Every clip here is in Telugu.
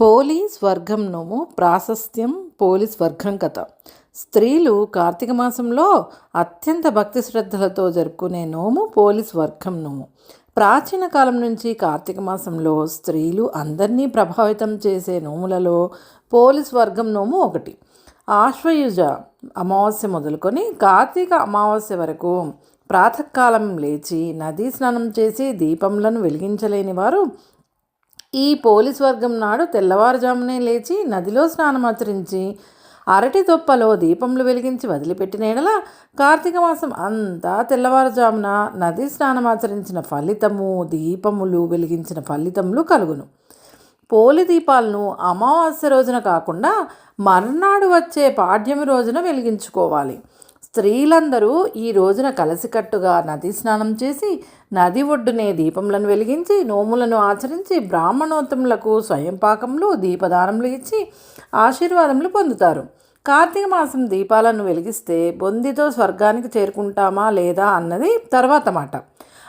పోలీస్ వర్గం నోము ప్రాశస్త్యం పోలీస్ వర్గం కథ. స్త్రీలు కార్తీక మాసంలో అత్యంత భక్తి శ్రద్ధలతో జరుపుకునే నోము పోలీస్ వర్గం నోము. ప్రాచీన కాలం నుంచి కార్తీక మాసంలో స్త్రీలు అందరినీ ప్రభావితం చేసే నోములలో పోలీస్ వర్గం నోము ఒకటి. ఆశ్వయుజ అమావాస్య మొదలుకొని కార్తీక అమావాస్య వరకు ప్రాతకాలం లేచి నదీ స్నానం చేసి దీపంలను వెలిగించలేని వారు ఈ పోలీస్ వర్గం నాడు తెల్లవారుజామునే లేచి నదిలో స్నానమాచరించి అరటి తొప్పలో దీపములు వెలిగించి వదిలిపెట్టిన ఎడల కార్తీక మాసం అంతా తెల్లవారుజామున నది స్నానమాచరించిన ఫలితము దీపములు వెలిగించిన ఫలితములు కలుగును. పోలి దీపాలను అమావాస్య రోజున కాకుండా మర్నాడు వచ్చే పాడ్యమి రోజున వెలిగించుకోవాలి. స్త్రీలందరూ ఈ రోజున కలిసికట్టుగా నది స్నానం చేసి నది ఒడ్డునే దీపములను వెలిగించి నోములను ఆచరించి బ్రాహ్మణోత్తములకు స్వయంపాకములు దీపదానములు ఇచ్చి ఆశీర్వాదములు పొందుతారు. కార్తీక మాసం దీపాలను వెలిగిస్తే బొందితో స్వర్గానికి చేరుకుంటామా లేదా అన్నది తర్వాత మాట.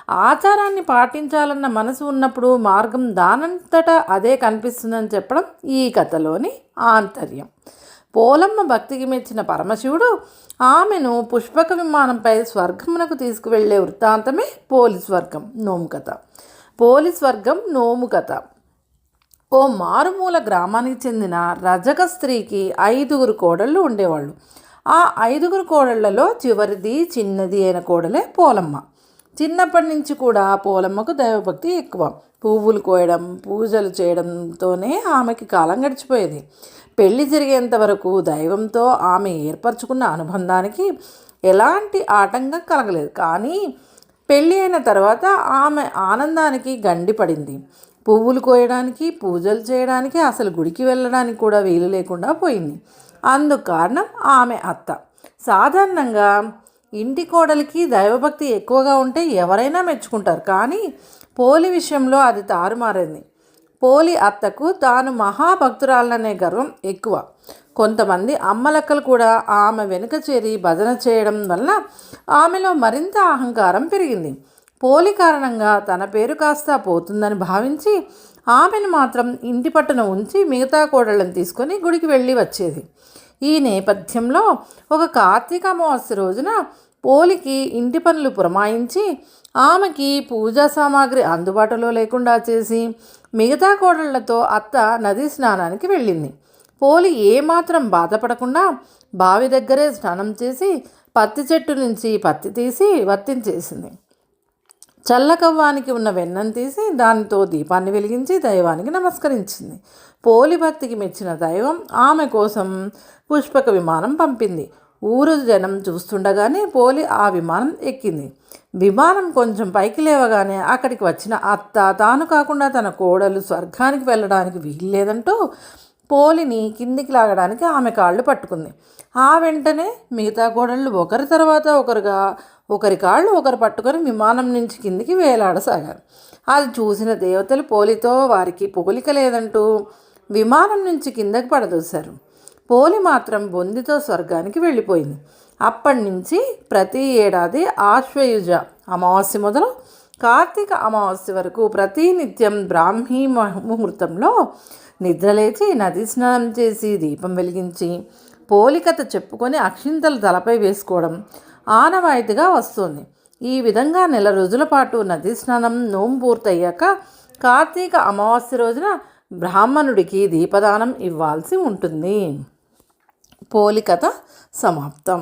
ఆచారాన్ని పాటించాలన్న మనసు ఉన్నప్పుడు మార్గం దానంతటా అదే కనిపిస్తుందని చెప్పడం ఈ కథలోని ఆంతర్యం. పోలమ్మ భక్తికి మెచ్చిన పరమశివుడు ఆమెను పుష్పక విమానంపై స్వర్గమునకు తీసుకువెళ్ళే వృత్తాంతమే పోలీస్ వర్గం నోము కథ పోలీస్ స్వర్గం నోము కథ ఓ మారుమూల గ్రామానికి చెందిన రజక స్త్రీకి ఐదుగురు కోడళ్ళు ఉండేవాళ్ళు. ఆ ఐదుగురు కోడళ్ళలో చివరిది చిన్నది అయిన కోడలే పోలమ్మ. చిన్నప్పటి నుంచి కూడా పోలమ్మకు దైవభక్తి ఎక్కువ. పువ్వులు కోయడం పూజలు చేయడంతోనే ఆమెకి కాలం గడిచిపోయేది. పెళ్ళి జరిగేంత వరకు దైవంతో ఆమె ఏర్పరచుకున్న అనుబంధానికి ఎలాంటి ఆటంకం కలగలేదు. కానీ పెళ్ళి అయిన తర్వాత ఆమె ఆనందానికి గండి పడింది. పువ్వులు కోయడానికి పూజలు చేయడానికి అసలు గుడికి వెళ్ళడానికి కూడా వీలు లేకుండా పోయింది. అందుకు కారణం ఆమె అత్త. సాధారణంగా ఇంటి కోడలికి దైవభక్తి ఎక్కువగా ఉంటే ఎవరైనా మెచ్చుకుంటారు. కానీ పోలి విషయంలో అది తారుమారింది. పోలి అత్తకు తాను మహాభక్తురాలనే గర్వం ఎక్కువ. కొంతమంది అమ్మలక్కలు కూడా ఆమె వెనుక చేరి భజన చేయడం వల్ల ఆమెలో మరింత అహంకారం పెరిగింది. పోలి కారణంగా తన పేరు కాస్త పోతుందని భావించి ఆమెను మాత్రం ఇంటి పట్టున ఉంచి మిగతా కోడళ్ళని తీసుకొని గుడికి వెళ్ళి వచ్చేది. ఈ నేపథ్యంలో ఒక కార్తీక అమావాస్య రోజున పోలికి ఇంటి పనులు పురమాయించి ఆమెకి పూజా సామాగ్రి అందుబాటులో లేకుండా చేసి మిగతా కోడళ్ళతో అత్త నదీ స్నానానికి వెళ్ళింది. పోలి ఏమాత్రం బాధపడకుండా బావి దగ్గరే స్నానం చేసి పత్తి చెట్టు నుంచి పత్తి తీసి వర్తించేసింది చల్లకవ్వానికి ఉన్న వెన్నం తీసి దానితో దీపాన్ని వెలిగించి దైవానికి నమస్కరించింది. పోలి భక్తికి మెచ్చిన దైవం ఆమె కోసం పుష్పక విమానం పంపింది. ఊరు జనం చూస్తుండగానే పోలి ఆ విమానం ఎక్కింది. విమానం కొంచెం పైకి లేవగానే అక్కడికి వచ్చిన అత్త తాను కాకుండా తన కోడలు స్వర్గానికి వెళ్ళడానికి వీల్లేదంటూ పోలిని కిందికి లాగడానికి ఆమె కాళ్ళు పట్టుకుంది. ఆ వెంటనే మిగతా కోడళ్ళు ఒకరి తర్వాత ఒకరుగా ఒకరి కాళ్ళు ఒకరు పట్టుకొని విమానం నుంచి కిందికి వేలాడసాగారు. అది చూసిన దేవతలు పోలితో వారికి పోలిక లేదంటూ విమానం నుంచి కిందకి పడదూశారు. పోలి మాత్రం బొందితో స్వర్గానికి వెళ్ళిపోయింది. అప్పటి నుంచి ప్రతి ఏడాది ఆశ్వయుజ అమావాస్య మొదలు కార్తీక అమావాస్య వరకు ప్రతినిత్యం బ్రాహ్మీ ముహూర్తంలో నిద్రలేచి నది స్నానం చేసి దీపం వెలిగించి పోలికత చెప్పుకొని అక్షింతలు తలపై వేసుకోవడం ఆనవాయితీగా వస్తుంది. ఈ విధంగా నెల రోజుల పాటు నది స్నానం నోము పూర్తయ్యాక కార్తీక అమావాస్య రోజున బ్రాహ్మణుడికి దీపదానం ఇవ్వాల్సి ఉంటుంది. పోలికత సమాప్తం.